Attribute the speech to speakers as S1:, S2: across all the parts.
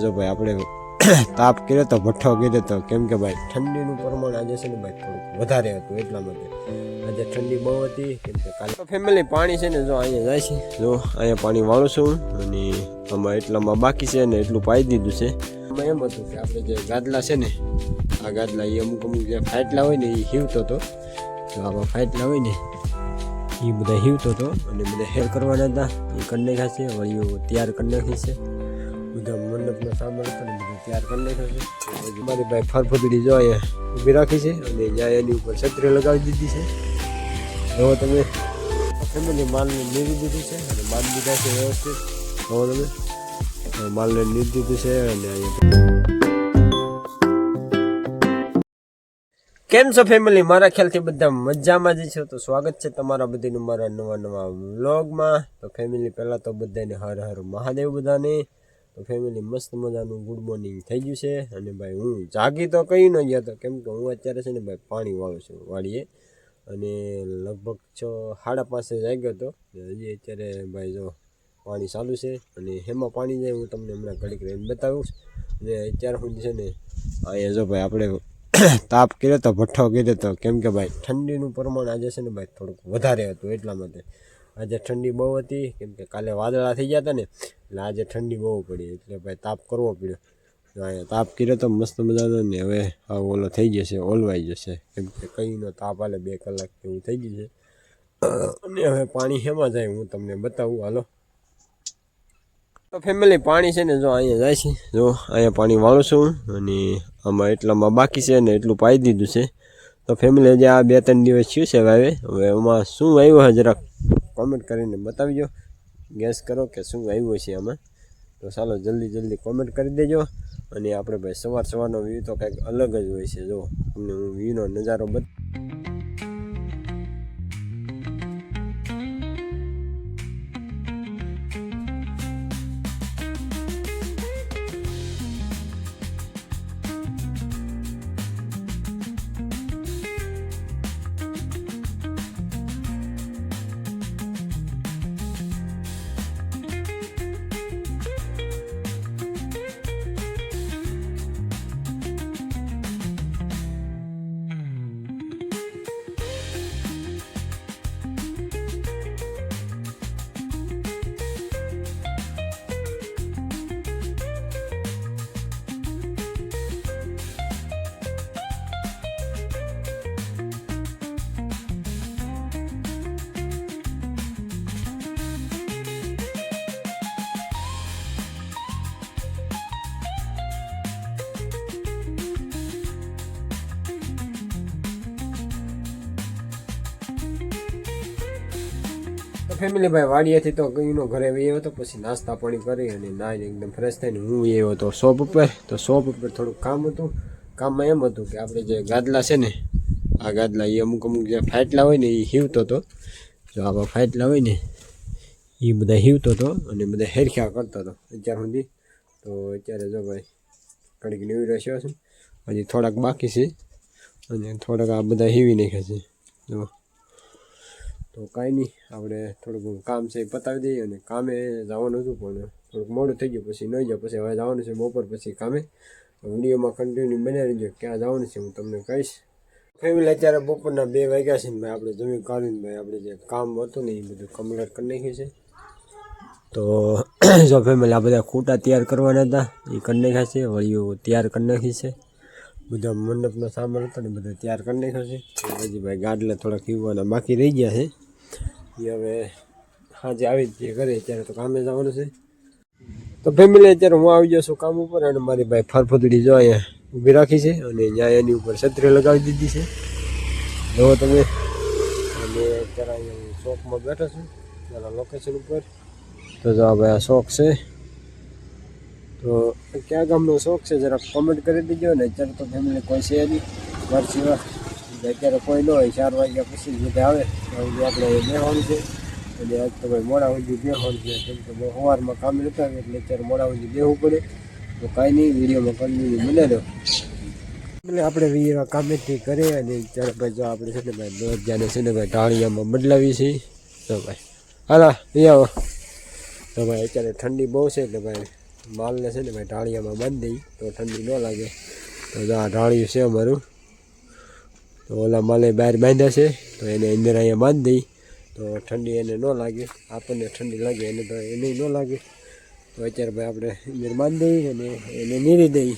S1: જો ભાઈ, આપણે તાપ કર્યો તો ભઠ્ઠો કર્યો તો કેમ કે ભાઈ, ઠંડીનું પ્રમાણ આજે છે ને ભાઈ, થોડુંક વધારે હતું એટલા માટે. આજે ઠંડી બહુ હતી, કેમ કે કાલે ફેમિલી પાણી છે ને, જો અહીંયા જાય છે. જો, અહીંયા પાણી વાળું છું અને આમાં એટલામાં બાકી છે ને, એટલું પાઈ દીધું છે. આમાં એમ હતું કે આપણે જે ગાદલા છે ને, આ ગાદલા એ અમુક અમુક જે ફાટલા હોય ને એ હીવતો હતો તો આમાં ફાટલા હોય ને એ બધા હીવતો હતો અને બધા હેર કરવાના હતા એ કરી નાખ્યા છે વળીઓ તૈયાર કરી નાખી છે. બધા મંડપનો સામાન પણ બધું તૈયાર કરી નાખ્યો છે. મારી ભાઈ ફરફદડી જો અહીંયા ઊભી રાખી છે અને જ્યાં એની ઉપર છત્રી લગાવી દીધી છે. હવે તમે ફેમિલી માલને નીરી દીધું છે અને માલ દીધા છે વ્યવસ્થિત. હવે તમે માલને નીર દીધું છે અને અહીંયા કેમ છો ફેમિલી મારા ખ્યાલથી બધા મજામાં જ છો? તો સ્વાગત છે તમારા બધાનું મારા નવા નવા વ્લોગમાં. તો ફેમિલી પહેલાં તો બધાને હર હર મહાદેવ બધાને. તો ફેમિલી મસ્ત મજાનું ગુડ મોર્નિંગ થઈ ગયું છે. અને ભાઈ હું જાગી તો કહી ન ગયા તો કેમ કે હું અત્યારે છે ને ભાઈ પાણી વાળું છું વાળીએ અને લગભગ છ, સાડા પાસે જાગ્યો હતો. હજી અત્યારે ભાઈ જો પાણી ચાલુ છે. અને હેમાં પાણી જાય હું તમને હમણાં ઘડીક રહીને બતાવીશ. અને અત્યારે સુધી છે ને અહીંયા જો ભાઈ આપણે તાપ કર્યો તો ભઠ્ઠો કર્યો તો. કેમ કે ભાઈ ઠંડીનું પ્રમાણ આજે છે ને ભાઈ થોડુંક વધારે હતું એટલા માટે. આજે ઠંડી બહુ હતી, કેમ કે કાલે વાદળા થઈ ગયા હતા ને, એટલે આજે ઠંડી બહુ પડી, એટલે ભાઈ તાપ કરવો પડ્યો. અહીંયા તાપ કર્યો તો મસ્ત મજાનો ને હવે આ ઓલો થઈ જશે, ઓલવાઈ જશે. કેમ કે કંઈનો તાપ આલે બે કલાક એવું થઈ ગયું છે અને હવે પાણી હેમાં જાય હું તમને બતાવું, હાલો. તો ફેમિલી પાણી છે ને જો અહીંયા જાય છે, જો અહીંયા પાણી વાળું છું અને આમાં એટલામાં બાકી છે ને એટલું પાઈ દીધું છે. તો ફેમિલી હજી આ બે ત્રણ દિવસ થયું છે વાવે, હવે એમાં શું આવ્યું જરાક? કોમેન્ટ કરીને બતાવજો. ગેસ કરો કે શું આવ્યું છે આમાં. તો ચાલો જલ્દી જલ્દી કોમેન્ટ કરી દેજો. અને આપણે ભાઈ સવાર સવારનો વ્યૂ તો કંઈક અલગ જ હોય છે. જો તમને હું વ્યૂનો નજારો બત ફેમિલી ભાઈ વાડિયાથી તો કઈનો ઘરે વયો હતો પછી નાસ્તા પાણી કરી અને નાઈને એકદમ ફ્રેશ થઈને હું એવો હતો શોપ ઉપર. તો શોપ ઉપર થોડુંક કામ હતું. કામમાં એમ હતું કે આપણે જે ગાદલા છે ને, આ ગાદલા એ અમુક અમુક જે ફાટલા હોય ને એ હીવતો હતો જો આવા ફાટલા હોય ને એ બધા હીવતો હતો અને બધા હેરખ્યા કરતો હતો અત્યાર સુધી. તો અત્યારે જો ભાઈ ઘડીક નીવી રહ્યો છે. હજી થોડાક બાકી છે. અને થોડાક આ બધા હીવી નાખ્યા છે. જો તો કાંઈ નહીં, આપણે થોડુંક કામ છે એ પતાવી દઈએ અને કામે જવાનું હતું પણ થોડુંક મોડું થઈ ગયું, પછી નહીં જાય પછી હવે જવાનું છે બપોર પછી કામે. વિડીયોમાં કન્ટિન્યુ બનાવી રહીજો, ક્યાં જવાનું છે હું તમને કહીશ. ફેમિલી અત્યારે બપોરના બે વાગ્યા છે ભાઈ, આપણે જમીન કાઢીને ભાઈ, આપણે જે કામ હતું ને એ બધું કમ્પ્લીટ કરી નાખ્યું છે. તો જો ફેમિલી આ બધા ખૂટા તૈયાર કરવાના હતા, એ કરી નાખ્યા છે, વળીઓ તૈયાર કરી નાખી છે. બધા મંડપનો સામાન હતો ને બધા તૈયાર કરી નાખ્યો છે. હજી ભાઈ ગાડલા થોડાક યુવાના બાકી રહી ગયા છે. એ હવે સાંજે આવી જ ઘરે, અત્યારે તો કામે જવાનું છે. તો ફેમિલી અત્યારે હું આવી ગયો છું કામ ઉપર અને મારી ભાઈ ફરફદડી જો અહીંયા ઊભી રાખી છે અને ત્યાં એની ઉપર છત્રી લગાવી દીધી છે. જુઓ તમે, અને અત્યારે અહીંયા હું શોપમાં બેઠો છું, મારા લોકેશન ઉપર. તો જો ભાઈ આ શોખ છે. તો કયા ગામનો શોખ છે, જરાક કોમેન્ટ કરી દેજો ને અત્યારે તો ફેમિલી કોઈ છે નહીં. ઘર સિવાય અત્યારે કોઈ ન હોય, ચાર વાગ્યા પછી બધા આવે તો સુધી આપણે બેસવાનું છે. અને આજ તો ભાઈ મોડા સુધી બેસવાનું છે. કેમ કે સવારમાં કામ નતા એટલે અત્યારે મોડા સુધી બેહવું પડે. તો કાંઈ નહીં, વિડીયોમાં કન્ટિન્યુ બને દો એટલે આપણે વીડિયો કામેથી કરીએ અને ત્યારે ભાઈ, જો આપણે છે ને ભાઈ દરજાને છે ને ભાઈ ટાળિયામાં બદલાવી છીએ. તો ભાઈ, હાલા અહીંયા આવો. તો ભાઈ, અત્યારે ઠંડી બહુ છે એટલે ભાઈ, માલને છે ને ભાઈ, ઢાળિયામાં બાંધી દઈ તો ઠંડી ન લાગે. તો આ ઢાળિયું છે અમારું. તો ઓલા માલે બહાર બાંધ્યા છે તો એને અંદર અહીંયા બાંધી દઈ. તો ઠંડી એને ન લાગે આપણને ઠંડી લાગે એને તો એને ન લાગે. તો અત્યારે ભાઈ આપણે અંદર બાંધી દઈએ અને એને નીરી દઈ.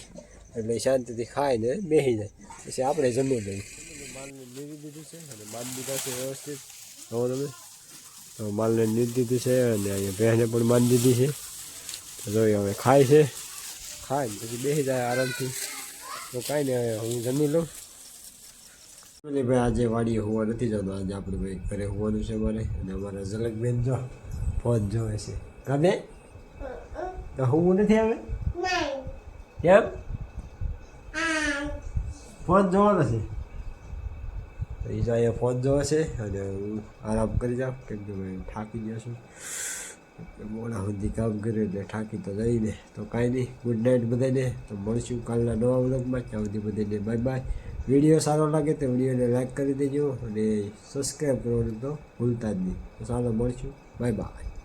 S1: એટલે શાંતિથી ખાઈને બેસી જાય. પછી આપણે જમી દઈએ માલને નીરી દીધું છે અને બાંધી દીધા છે વ્યવસ્થિત. જો તમે? તો માલને નીરી દીધું છે અને અહીંયા ભેંસને પણ બાંધી દીધી છે. તો જોઈએ હવે ખાય છે. ખાય ને પછી બેસી જાય આરામથી. તો કાંઈ નહીં હવે હું જમી લઉં. એટલે ભાઈ આજે વાડીએ હોવા નથી જવાનું આજે આપણે ભાઈ ઘરે હોવાનું છે મારે. અને અમારા ઝલકબેન જો ફોન જોવે છે. ગમે તો હું નથી આવે કેમ ફોન જોવાનો છે. તો એ જો અહીંયા ફોન જોવે છે અને હું આરામ કરી જાઉં. કેમ કે ભાઈ થાકી ગયો છું. મોડા સુધી કામ કર્યું એટલે થાકી તો જઈને. તો કાંઈ નહીં. ગુડ નાઇટ બધાને. તો મળશું કાલના નવા વ્લોગમાં. ત્યાં સુધી બધાને બાય બાય વીડિયો સારો લાગે તો વિડીયોને લાઈક કરી દેજો અને સબસ્ક્રાઈબ કરવાનું તો ભૂલતા જ નહીં. તો ચાલો મળશું. Bye bye